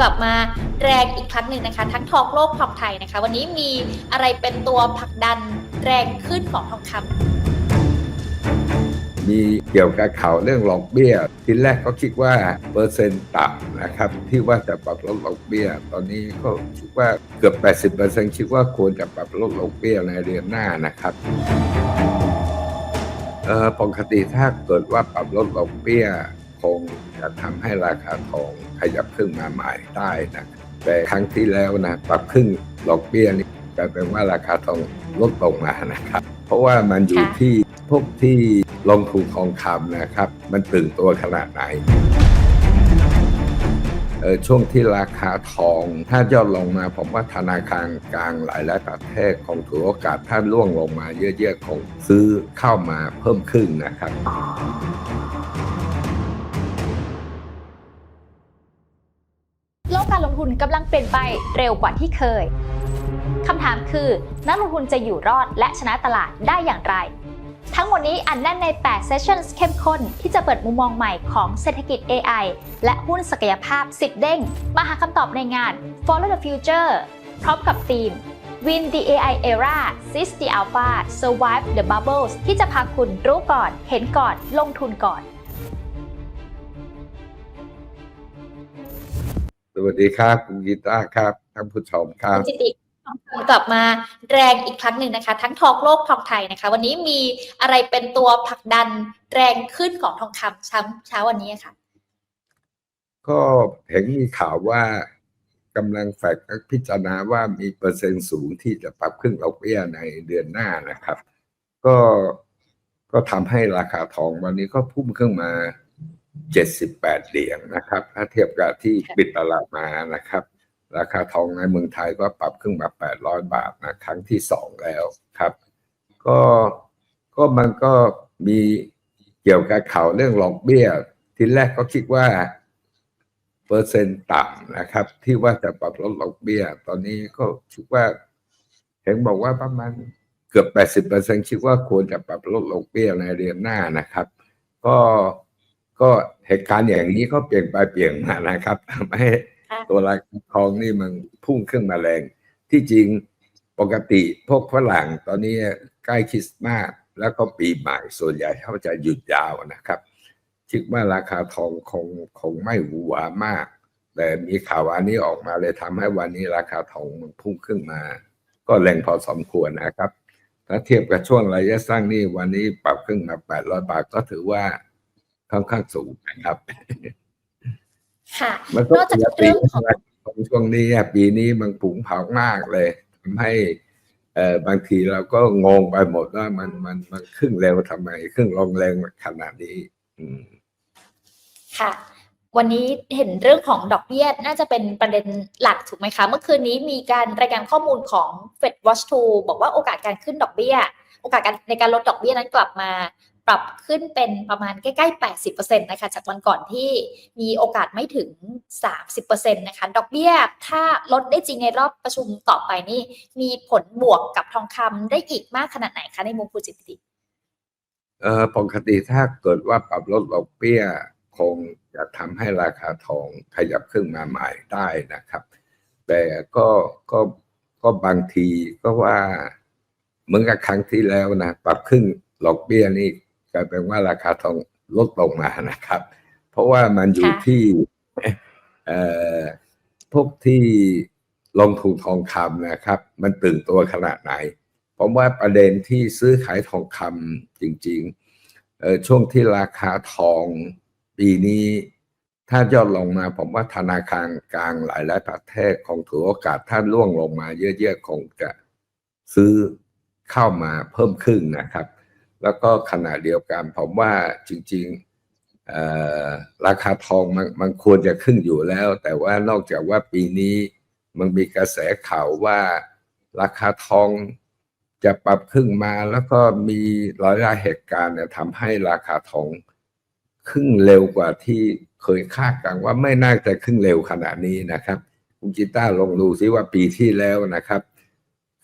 กลับมาแรงอีกครั้งหนึ่งนะคะ ทั้งทองโลกทองไทยนะคะ วันนี้มีอะไรเป็นตัวผลักดันแรงขึ้นของทองคำมีเกี่ยวกับข่าวเรื่องหลอกเบี้ย ทีแรกก็คิดว่าเปอร์เซ็นต์ต่ำนะครับ ที่ว่าจะปรับลดหลอกเบี้ย ตอนนี้ก็คิดว่าเกือบ 80%คิดว่าควรจะปรับลดหลอกเบี้ยในเดือนหน้านะครับปกติถ้าเกิดว่าปรับลดดอกเบี้ย คงจะทำให้ราคาทองขยับขึ้นมาใหม่ได้นะแต่ครั้งที่แล้วนะปรับขึ้นดอกเบี้ยนี่กลายเป็นว่าราคาทองลดลงมานะครับ เพราะว่ามันอยู่ที่พวกที่ลงทุนทองคำนะครับ มันตึงตัวขนาดไหนเออช่วงที่ราคาทอง ถ้าย่อลงมาผมว่าธนาคารกลางหลายๆประเทศคงถือโอกาสถ้าล่วงลงมาเยอะๆคงซื้อเข้ามาเพิ่มขึ้นนะครับ โลกการลงทุนกำลังเปลี่ยนไปเร็วกว่าที่เคยคำถามคือ นักลงทุนจะอยู่รอดและชนะตลาดได้อย่างไร ทั้งหมดนี้อันแน่นใน 8 Sessions เข้มข้น ที่จะเปิดมุมมองใหม่ของเศรษฐกิจ AI และหุ้นศักยภาพ 10 เด้ง มาหาคำตอบในงาน Follow the Future พร้อมกับธีม Win the AI Era Seize the Alpha Survive the Bubbles ที่จะพาคุณรู้ก่อน เห็นก่อน ลงทุนก่อน สวัสดีครับคุณกีตาร์ครับท่านผู้ชมครับจิติทองคำกลับมาแรงอีกครั้งหนึ่งนะคะ ทั้งทองโลกทองไทยนะคะ วันนี้มีอะไรเป็นตัวผลักดันแรงขึ้นของทองคำเช้าเช้าวันนี้ค่ะ ก็เห็นมีข่าวว่ากำลังแฟกพิจารณาว่ามีเปอร์เซ็นต์สูงที่จะปรับขึ้นดอกเบี้ยในเดือนหน้านะครับ ก็ก็ทำให้ราคาทองวันนี้ก็พุ่งขึ้นมา 78 เหรียญนะครับ ถ้าเทียบกับที่ปิดตลาดมานะครับ ราคาทองในเมืองไทยก็ปรับขึ้นมา 800 บาทนะครั้งที่สองแล้วครับ ก็ก็มันก็มีเกี่ยวกับข่าวเรื่องหลอกเบี้ย ทีแรกก็คิดว่า เปอร์เซ็นต์ต่ำนะครับ ที่ว่าจะปรับลดดอกเบี้ย ตอนนี้ก็คิดว่าเห็นบอกว่าประมาณเกือบ 80%คิดว่าควรจะปรับลดดอกเบี้ยในเดือนหน้านะครับ ก็ ก็เหตุการณ์อย่างนี้ก็เปลี่ยนไปเปลี่ยนมานะครับทำให้ค่ะตัวราคาทองนี่มันพุ่งขึ้นมาแรง ที่จริงปกติพวกฝรั่งตอนนี้ใกล้คริสต์มาสแล้วก็ปีใหม่ส่วนใหญ่เขาจะหยุดยาวนะครับคิดว่าราคาทองคงคงไม่หวือหวามาก แต่มีข่าวอันนี้ออกมาเลยทำให้วันนี้ราคาทองมันพุ่งขึ้นมา ก็แรงพอสมควรนะครับ ถ้าเทียบกับช่วงระยะสั้นนี่วันนี้ปรับขึ้นมา800บาทก็ถือว่า ค่อนข้างสูงนะครับค่ะมันก็นอกจากปกเรื่ติองของของช่วงนี้อะปีนี้มันผุงเผามากเลยทำให้เอ่อบางทีเราก็งงไปหมดว่ามันมันมันขึ้นเร็วทำไมขึ้นลงแรงขนาดนี้อืมค่ะ วันนี้เห็นเรื่องของดอกเบี้ยน่าจะเป็นประเด็นหลักถูกไหมคะ เมื่อคืนนี้มีการรายงานข้อมูลของ Fed Watch 2 บอกว่าโอกาสการขึ้นดอกเบี้ย โอกาสการในการลดดอกเบี้ยนั้นกลับมา ปรับขึ้นเป็นประมาณใกล้ๆ 80%นะคะจากวันก่อนที่มีโอกาสไม่ถึง 30%นะคะดอกเบี้ยถ้าลดได้จริงในรอบประชุมต่อไปนี่มีผลบวกกับทองคำได้อีกมากขนาดไหนคะในมุมคุณจิตติเออปกติถ้าเกิดว่าปรับลดดอกเบี้ยคงจะทำให้ราคาทองขยับขึ้นมาใหม่ได้นะครับ แต่ก็ก็ก็บางทีก็ว่าเหมือนกับครั้งที่แล้วนะ ปรับขึ้นดอกเบี้ยนี่ กลายเป็นว่าราคาทองลดลงมานะครับ เพราะว่ามันอยู่ค่ะที่เอ่อพวกที่ลงทุนทองคำนะครับ มันตื่นตัวขนาดไหนผมว่าประเด็นที่ซื้อขายทองคำจริงๆเออช่วงที่ราคาทองปีนี้ ถ้าย่อลงมาผมว่าธนาคารกลางหลายๆประเทศคงถือโอกาสถ้าล่วงลงมาเยอะๆคงจะซื้อเข้ามาเพิ่มขึ้นนะครับ แล้วก็ขณะเดียวกันผมว่าจริงๆราคาทองมันมันควรจะขึ้นอยู่แล้ว แต่ว่านอกจากว่าปีนี้มันมีกระแสข่าวว่าราคาทองจะปรับขึ้นมาแล้วก็มีหลายๆเหตุการณ์เนี่ยทำให้ราคาทองขึ้นเร็วกว่าที่เคยคาดกันว่าไม่น่าจะขึ้นเร็วขนาดนี้นะครับคุณจิต้าลองดูซิว่าปีที่แล้วนะครับ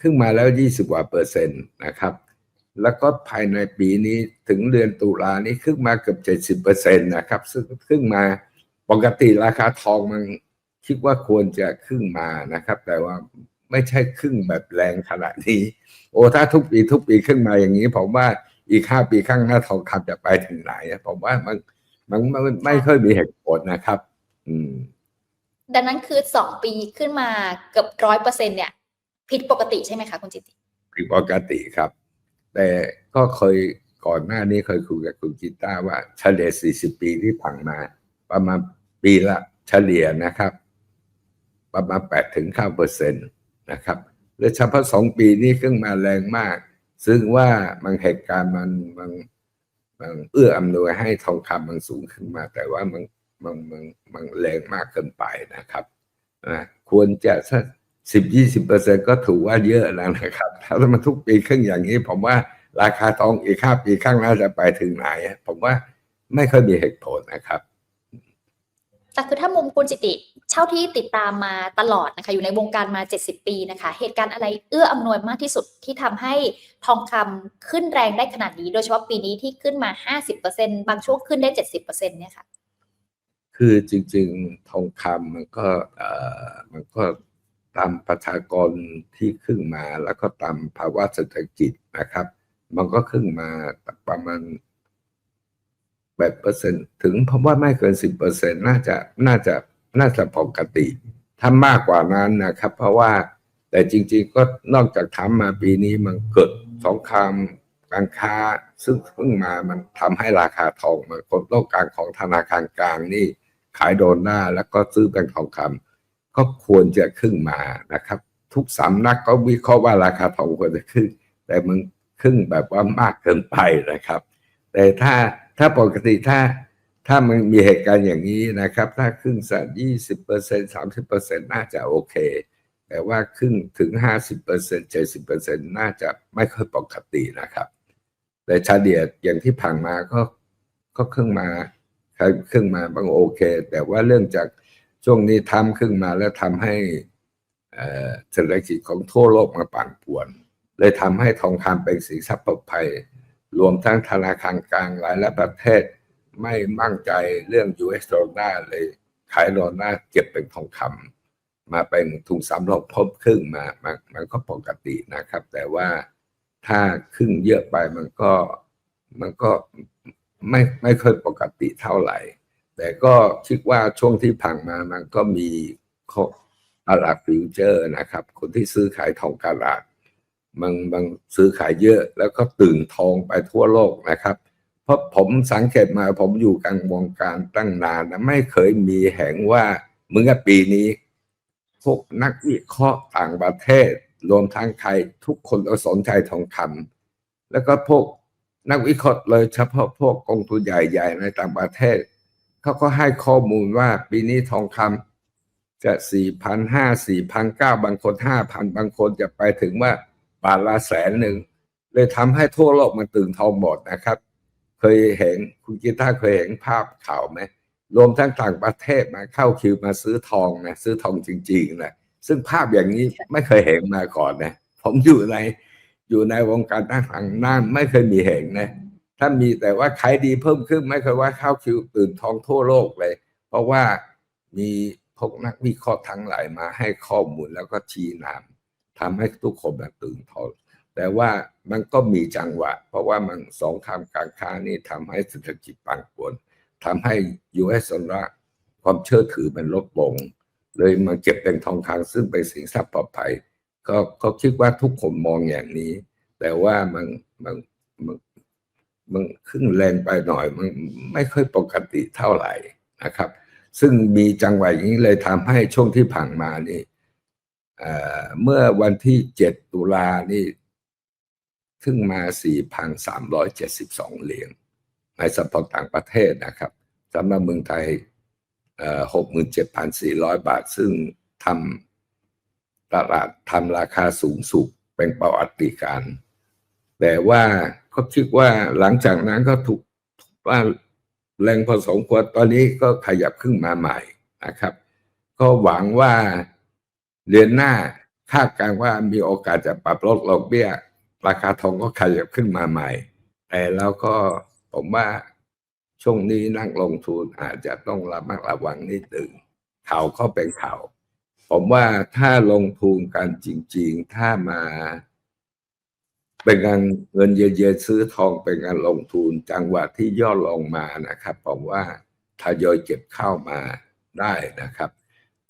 ขึ้นมาแล้ว 20กว่าเปอร์เซ็นต์นะครับ แล้วก็ภายในปีนี้ถึงเดือนตุลานี้ขึ้นมาเกือบ70เปอร์เซ็นต์นะครับซึ่งขึ้นมาปกติราคาทองมันคิดว่าควรจะขึ้นมานะครับ แต่ว่าไม่ใช่ขึ้นแบบแรงขนาดนี้ โอ้ถ้าทุกปีทุกปีขึ้นมาอย่างนี้ ผมว่าอีกห้าปีข้างหน้าทองคำจะไปถึงไหนอะผมว่ามันมันมันมันไม่ค่อยมีเหตุผลนะครับ อืม ดังนั้นคือสองปีขึ้นมาเกือบร้อยเปอร์เซ็นเนี่ย ผิดปกติใช่ไหมคะคุณจิตติผิดปกติครับ แต่ก็เคยก่อนหน้านี้เคยคุยกับคุณจิต้าว่าเฉลี่ย 40 ปีที่ผ่านมา ประมาณปีละเฉลี่ยนะครับ ประมาณ 8 ถึง9เปอร์เซ็นต์นะครับและเฉพาะสองปีนี้ขึ้นมาแรงมาก ซึ่งว่ามันเหตุการณ์มันมันมันเอื้ออำนวยให้ทองคำมันสูงขึ้นมา แต่ว่ามันมันมันมันแรงมากเกินไปนะครับนะควรจะ สักสิบยี่สิบเปอร์เซ็นก็ถือว่าเยอะแล้วนะครับ ถ้ามันทุกปีขึ้นอย่างนี้ ผมว่าราคาทองอีกห้าปีข้างหน้าจะไปถึงไหนอะผมว่าไม่ค่อยมีเหตุผลนะครับ แต่คือถ้ามุมคุณจิตติเช่าที่ติดตามมาตลอดนะคะ อยู่ในวงการมา 70 ปีนะคะ เหตุการณ์อะไรเอื้ออำนวยมากที่สุดที่ทำให้ทองคำขึ้นแรงได้ขนาดนี้ โดยเฉพาะปีนี้ที่ขึ้นมา 50%บางช่วงขึ้นได้ 70%เนี่ยค่ะ คือจริง ๆ ทองคำมันก็เอ่อมันก็ ตามประชากรที่ขึ้นมาแล้วก็ตามภาวะเศรษฐกิจนะครับ มันก็ขึ้นมาประมาณแปดเปอร์เซ็นถึงเพราะว่าไม่เกินสิบเปอร์เซ็นน่าจะน่าจะน่าจะปกติถ้ามากกว่านั้นนะครับ เพราะว่าแต่จริง ๆ ก็นอกจากทำมาปีนี้มันเกิดสงครามการค้า ซึ่งเพิ่งมามันทำให้ราคาทองมันคนต้องการของธนาคารกลางนี่ขายโดนหน้าแล้วก็ซื้อเป็นทองคำ ก็ควรจะขึ้นมานะครับ ทุกสำนักก็วิเคราะห์ว่าราคาทองควรจะขึ้น แต่มันขึ้นแบบว่ามากเกินไปนะครับ แต่ถ้าถ้าปกติถ้าถ้ามันมีเหตุการณ์อย่างนี้นะครับ ถ้าขึ้นสักยี่สิบเปอร์เซ็นสามสิบเปอร์เซ็นน่าจะโอเค แต่ว่าขึ้นถึงห้าสิบเปอร์เซ็นเจ็ดสิบเปอร์เซ็นน่าจะไม่ค่อยปกตินะครับ แต่ชาเฉลี่ยอย่างที่ผ่านมาก็ก็ขึ้นมาขึ้นมาบางโอเค แต่ว่าเรื่องจาก ช่วงนี้ทำขึ้นมาแล้วทำให้เศรษฐกิจของทั่วโลกมาปั่นป่วน เลยทำให้ทองคำเป็นสินทรัพย์ปลอดภัย รวมทั้งธนาคารกลางหลายและประเทศไม่มั่นใจเรื่อง US ดอลลาร์เลยขายดอลลาร์เก็บเป็นทองคำมาเป็นทุนสำรองเพิ่มขึ้นมามันมันก็ปกตินะครับ แต่ว่าถ้าขึ้นเยอะไปมันก็มันก็ไม่ไม่ค่อยปกติเท่าไหร่ แต่ก็คิดว่าช่วงที่ผ่านมามันก็มีข้อตลาดฟิวเจอร์นะครับ คนที่ซื้อขายทองตลาดมันมันซื้อขายเยอะ แล้วก็ตื่นทองไปทั่วโลกนะครับ เพราะผมสังเกตมาผมอยู่กลางวงการตั้งนานนะไม่เคยมีแห่งว่าเมื่อปีนี้ พวกนักวิเคราะห์ต่างประเทศ รวมทั้งไทยทุกคนก็สนใจทองคำแล้วก็พวกนักวิเคราะห์เลยเฉพาะพวกกองทุนใหญ่ๆในต่างประเทศ เขาก็ให้ข้อมูลว่าปีนี้ทองคำจะสี่พันห้าสี่พันเก้าบางคนห้าพันบางคนจะไปถึงว่าบาทละแสนหนึ่ง เลยทำให้ทั่วโลกมันตื่นทองหมดนะครับ เคยเห็นคุณกีตาร์เคยเห็นภาพข่าวไหมรวมทั้งต่างประเทศมาเข้าคิวมาซื้อทองนะซื้อทองจริงๆนะซึ่งภาพอย่างนี้ไม่เคยเห็นมาก่อนนะ ผมอยู่ในอยู่ในวงการตั้งหลังนั่นไม่เคยมีเห็นนะ ถ้ามีแต่ว่าขายดีเพิ่มขึ้นไม่เคยว่าข้าวคิวตื่นทองทั่วโลกเลย เพราะว่ามีพวกนักวิเคราะห์ทั้งหลายมาให้ข้อมูลแล้วก็ชี้นำทำให้ทุกคนแบบตื่นทองแต่ว่ามันก็มีจังหวะ เพราะว่ามันสองคำการค้านี่ทำให้เศรษฐกิจปั่นป่วนทำให้ US ดอลลาร์ความเชื่อถือมันลดลง เลยมาเก็บเป็นทองคำซึ่งเป็นสินทรัพย์ปลอดภัยก็ก็คิดว่าทุกคนมองอย่างนี้ แต่ว่ามันมันมัน มันขึ้นแรงไปหน่อย มันไม่ค่อยปกติเท่าไหร่นะครับ ซึ่งมีจังหวะอย่างนี้เลยทำให้ช่วงที่ผ่านมานี่เมื่อวันที่ 7 ตุลานี่ขึ้นมา 4,372 เหรียญในสัปดาห์ต่างประเทศนะครับสำหรับเมืองไทย 67,400 บาท ซึ่งทำตลาดทำราคาสูงสุดเป็นประวัติการ แต่ว่า ก็คิดว่าหลังจากนั้นก็ถูกว่าแรงพอสมควรตอนนี้ก็ขยับขึ้นมาใหม่นะครับ ก็หวังว่าเดือนหน้าคาดการว่ามีโอกาสจะปรับลดดอกเบี้ย ราคาทองก็ขยับขึ้นมาใหม่ แต่แล้วก็ผมว่าช่วงนี้นักลงทุนอาจจะต้องระมัดระวังนิดหนึ่งข่าวก็เป็นข่าว ผมว่าถ้าลงทุนกันจริง ๆ ถ้ามา เป็นการเงินเยอะๆซื้อทองเป็นการลงทุนจังหวะที่ย่อลงมานะครับผมว่าทยอยเก็บเข้ามาได้นะครับ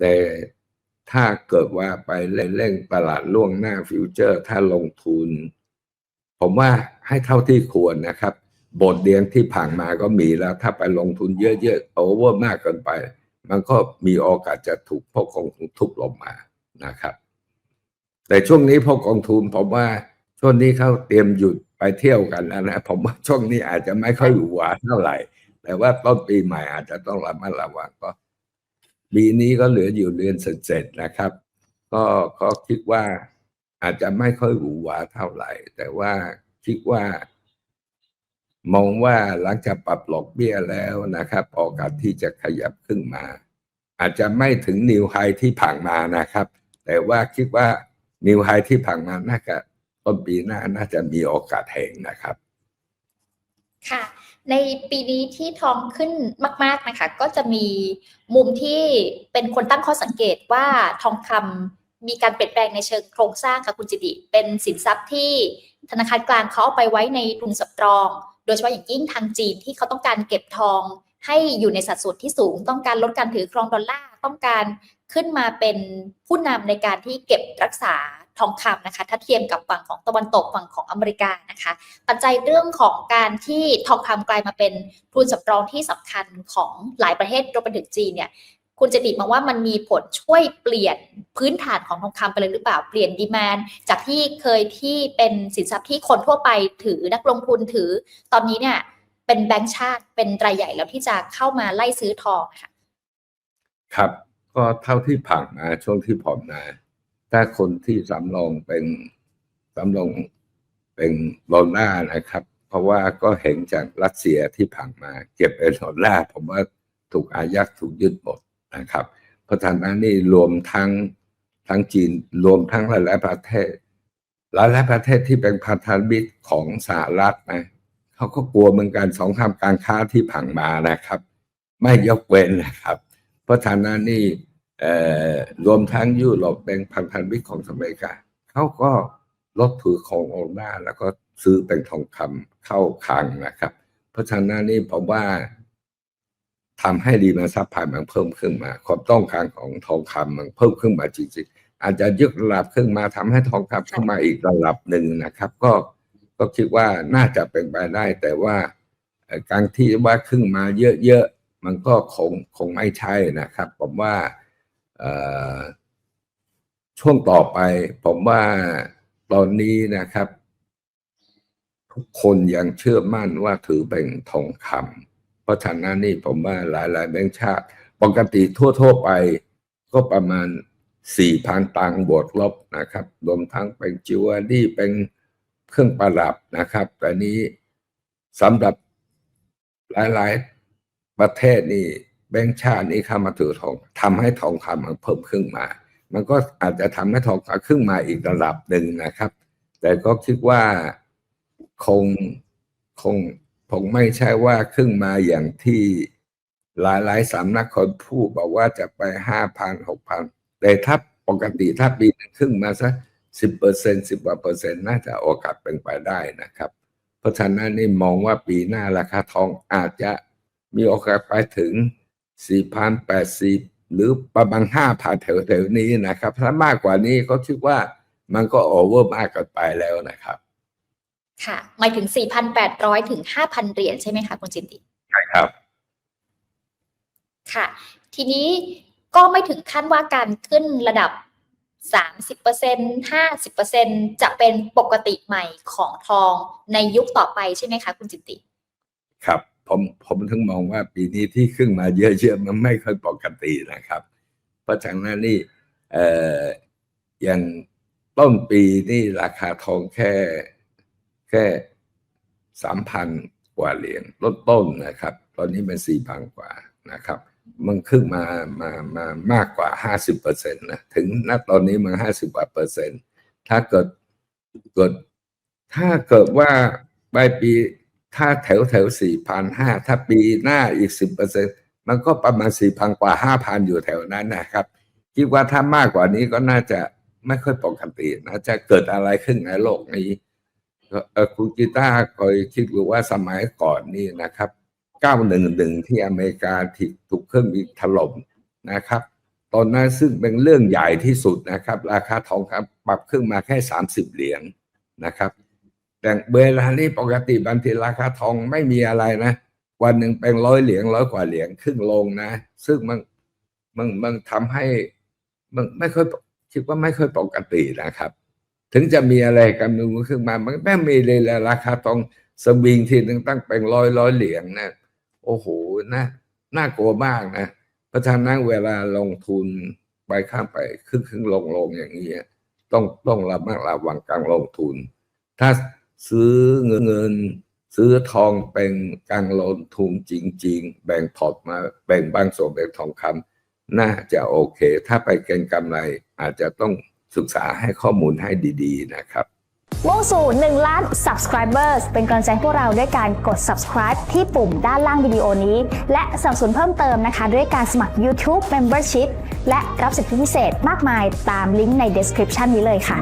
แต่ถ้าเกิดว่าไปเล่นตลาดล่วงหน้าฟิวเจอร์ ถ้าลงทุน ผมว่าให้เท่าที่ควรนะครับ บทเรียนที่ผ่านมาก็มีแล้ว ถ้าไปลงทุนเยอะๆโอเวอร์มากเกินไป มันก็มีโอกาสจะถูกพวกกองทุนทุบลงมานะครับ แต่ช่วงนี้พวกกองทุนผมว่า ช่วงนี้เขาเตรียมหยุดไปเที่ยวกันแล้วนะผมว่าช่วงนี้อาจจะไม่ค่อยหวือหวาเท่าไหร่ แต่ว่าต้นปีใหม่อาจจะต้องระมัดระวังก็ปีนี้ก็เหลืออยู่เดือนเสร็จๆนะครับ ก็ก็คิดว่าอาจจะไม่ค่อยหวือหวาเท่าไหร่ แต่ว่าคิดว่า มองว่าหลังจากปรับดอกเบี้ยแล้วนะครับ โอกาสที่จะขยับขึ้นมา อาจจะไม่ถึงนิวไฮที่ผ่านมานะครับ แต่ว่าคิดว่านิวไฮที่ผ่านมาน่าจะ ต้นปีหน้าน่าจะมีโอกาสแห่งนะครับ ค่ะ ในปีนี้ที่ทองขึ้นมาก ๆนะคะ ก็จะมีมุมที่เป็นคนตั้งข้อสังเกตว่าทองคำมีการเปลี่ยนแปลงในเชิงโครงสร้างค่ะคุณจิติ เป็นสินทรัพย์ที่ธนาคารกลางเขาเอาไปไว้ในทุนสำรอง โดยเฉพาะอย่างยิ่งทางจีนที่เขาต้องการเก็บทองให้อยู่ในสัดส่วนที่สูง ต้องการลดการถือครองดอลลาร์ ต้องการขึ้นมาเป็นผู้นำในการที่เก็บรักษา ทองคำนะคะ ถ้าเทียมกับฝั่งของตะวันตกฝั่งของอเมริกานะคะ ปัจจัยเรื่องของการที่ทองคำกลายมาเป็นทุนสำรองที่สำคัญของหลายประเทศรวมไปถึงจีนเนี่ยคุณจะติมองว่ามันมีผลช่วยเปลี่ยนพื้นฐานของทองคำไปเลยหรือเปล่าเปลี่ยนดีมานจากที่เคยที่เป็นสินทรัพย์ที่คนทั่วไปถือนักลงทุนถือ ตอนนี้เนี่ย เป็นแบงก์ชาติเป็นรายใหญ่แล้วที่จะเข้ามาไล่ซื้อทองค่ะ ครับ ก็เท่าที่ผ่านมาช่วงที่ผ่อนมา ถ้าคนที่สำรองเป็นสำรองเป็นดอลลานะครับ เพราะว่าก็เห็นจากรัสเซียที่ผ่านมา เก็บเป็นดอลลาผมว่าถูกอายัดถูกยึดหมดนะครับ เพราะฉะนั้นนี่รวมทั้งทั้งจีนรวมทั้งหลายๆประเทศหลายๆประเทศที่เป็นพันธมิตรของสหรัฐนะเขาก็กลัวเหมือนกันสองคำการค้าที่ผ่านมานะครับ ไม่ยกเว้นนะครับ เพราะฉะนั้นนี่ รวมทั้งยุโรปเป็นพันธมิตรของอเมริกาเขาก็ลดถือของออกมาแล้วก็ซื้อเป็นทองคำเข้าคลังนะครับ เพราะฉะนั้นนี่ผมว่าทำให้ดีมาซัพพายมันเพิ่มขึ้นมา ความต้องการของทองคำมันเพิ่มขึ้นมาจริงๆ อาจจะยึดระดับขึ้นมาทำให้ทองคำขึ้นมาอีกระดับหนึ่งนะครับ ก็ก็คิดว่าน่าจะเป็นไปได้ แต่ว่าการที่ว่าขึ้นมาเยอะๆมันก็คงคงไม่ใช่นะครับ ผมว่า ช่วงต่อไปผมว่าตอนนี้นะครับ ทุกคนยังเชื่อมั่นว่าถือเป็นทองคำเพราะฉะนั้นนี่ผมว่าหลายๆแบงค์ชาติ ปกติทั่ว ๆ ไปก็ประมาณ4,000ตังค์บวกลบนะครับ รวมทั้งเป็นจิวเวลรี่เป็นเครื่องประดับนะครับ แต่นี้สำหรับหลาย ๆ ประเทศนี่ แบงค์ชาตินี่เข้ามาถือทองทำให้ทองคำมันเพิ่มขึ้นมา มันก็อาจจะทำให้ทองคำขึ้นมาอีกระดับหนึ่งนะครับ แต่ก็คิดว่าคงคงคงไม่ใช่ว่าขึ้นมาอย่างที่หลายๆสำนักคนพูดบอกว่าจะไปห้าพันหกพันแต่ถ้าปกติถ้าปีหนึ่งขึ้นมาสักสิบเปอร์เซ็นสิบกว่าเปอร์เซ็นต์น่าจะโอกาสเป็นไปได้นะครับ เพราะฉะนั้นนี่มองว่าปีหน้าราคาทองอาจจะมีโอกาสไปถึง สี่พันแปดสิบหรือประมาณห้าพันแถวๆนี้นะครับ ถ้ามากกว่านี้ก็คิดว่ามันก็โอเวอร์มากเกินไปแล้วนะครับ ค่ะ หมายถึง 4,800 ถึง 5,000 เหรียญใช่ไหมคะคุณจินติ ใช่ครับ ค่ะ ทีนี้ก็ไม่ถึงขั้นว่าการขึ้นระดับ 30% 50%จะเป็นปกติใหม่ของทองในยุคต่อไปใช่ไหมคะคุณจินติ ครับ ผมผมถึงมองว่าปีนี้ที่ขึ้นมาเยอะๆมันไม่ค่อยปกตินะครับ เพราะฉะนั้นนี่เอ่ออย่างต้นปีนี่ราคาทองแค่แค่สามพันกว่าเหรียญลดต้นนะครับ ตอนนี้มันสี่พันกว่านะครับ มันขึ้นมามามามากกว่าห้าสิบเปอร์เซ็นต์นะถึงณตอนนี้มันห้าสิบกว่าเปอร์เซ็นต์ถ้าเกิดเกิดถ้าเกิดว่าปลายปี ถ้าแถวแถวสี่พันห้าถ้าปีหน้าอีกสิบเปอร์เซ็นมันก็ประมาณสี่พันกว่าห้าพันอยู่แถวนั้นนะครับ คิดว่าถ้ามากกว่านี้ก็น่าจะไม่ค่อยปกตินะจะเกิดอะไรขึ้นในโลกนี้คุณกีตาร์เคยคิดดูว่าสมัยก่อนนี่นะครับ911ที่อเมริกาที่ถูกเครื่องบินถล่มนะครับ ตอนนั้นซึ่งเป็นเรื่องใหญ่ที่สุดนะครับ ราคาทองคำปรับขึ้นมาแค่ 30 เหรียญนะครับ แต่เวลานี้ปกติบางทีราคาทองไม่มีอะไรนะ วันหนึ่งเป็นร้อยเหรียญร้อยกว่าเหรียญขึ้นลงนะ ซึ่งมันมันมันทำให้มันไม่ค่อยคิดว่าไม่ค่อยปกตินะครับ ถึงจะมีอะไรกันนึงขึ้นมา มันไม่มีเลยแหละราคาทองสวิงทีหนึ่งตั้งเป็นร้อยร้อยเหรียญนะโอ้โหน่าน่ากลัวมากนะเพราะฉะนั้นเวลาลงทุนไปข้ามไปครึ่งครึ่งลงลงอย่างนี้ต้องต้องระมัดระวังการลงทุน ถ้า ซื้อเงินเงิน ซื้อทองเป็นการลงทุนจริง ๆ แบ่งพอร์ตมาแบ่งบางส่วนเป็นทองคำน่าจะโอเค ถ้าไปเก็งกำไรอาจจะต้องศึกษาให้ข้อมูลให้ดีๆนะครับมุ่งสู่1ล้าน subscribers เป็นกำลังใจให้พวกเราด้วยการกด subscribe ที่ปุ่มด้านล่างวิดีโอนี้ และสนับสนุนเพิ่มเติมนะคะ ด้วยการสมัคร YouTube Membership และรับสิทธิพิเศษมากมายตามลิงก์ใน description นี้เลยค่ะ